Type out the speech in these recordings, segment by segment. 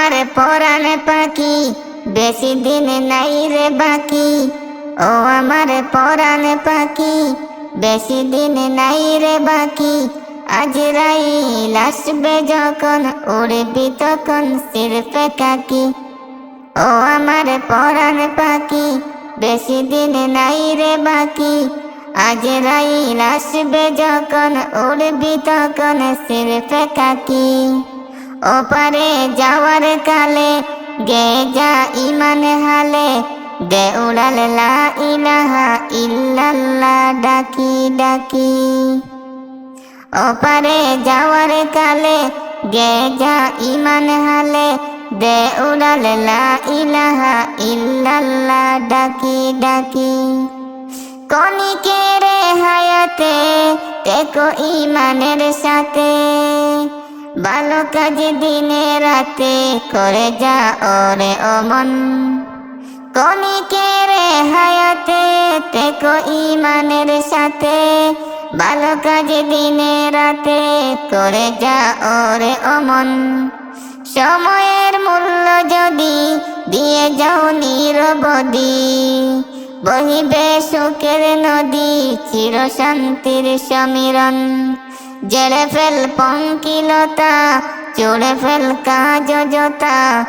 আমার পরাণ পাখি, বেশি দিন নাই রে বাকি। ও আমার পরাণ পাখি, বেশি দিন নাই রে বাকি। আজ রাইল আসবে যখন, উড়বি তখন সিরফে কাকি। ও আমার পরাণ পাখি, বেশি দিন নাই রে বাকি। আজ রাইল আসবে যখন, উড়বি তখন সিরফে কাকি। ওপারে যাওয়ার কালে গে যা ইমান হালে লা ইলাহা ইল্লাল্লাহ, ডাকি ডাকি। ওপারে যাওয়ার কালে গে যা ইমান হালে দে উড়াল ইলাহা ইল্লাল্লাহ, ডাকি ডাকি। কনিকের হায়াতে, টেকো ইমানের সাথে। ভালো কাজ দিনে রাতে করে যা ওরে অমন। কনিকের হায়াতে টেকো ইমানের সাথে। ভালো কাজ দিনে রাতে করে যা ওরে অমন। সময়ের মূল্য যদি দিয়ে যাও নিরবদি বহিবে সুখের নদী চির শান্তির সমীরণ। জেড়ে ফেল পঙ্কিলতা চড়ে ফেল কাজ জতা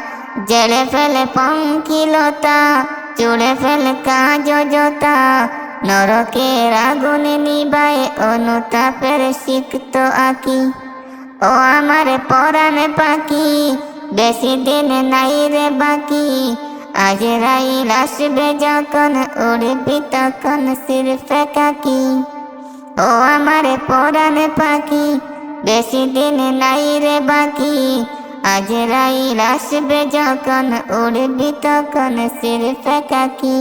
জেড়ে ফেল পঙ্কিলতা চড়ে ফেল কাজ জতা নরকের আগুনে নিবায় অনুতাপের সিক্ত আঁকি। ও আমার পরাণ পাখি, বেশি দিন নাই রে বাকি। আজ রাইল আসবে যখন, উড়বি তখন সিরফে কাকি। ও আমার পরাণ পাখি, বেশি দিন নাই রে বাকি। আজ রাই আসবে যখন, উড়বি তখন সিরফ কাকি।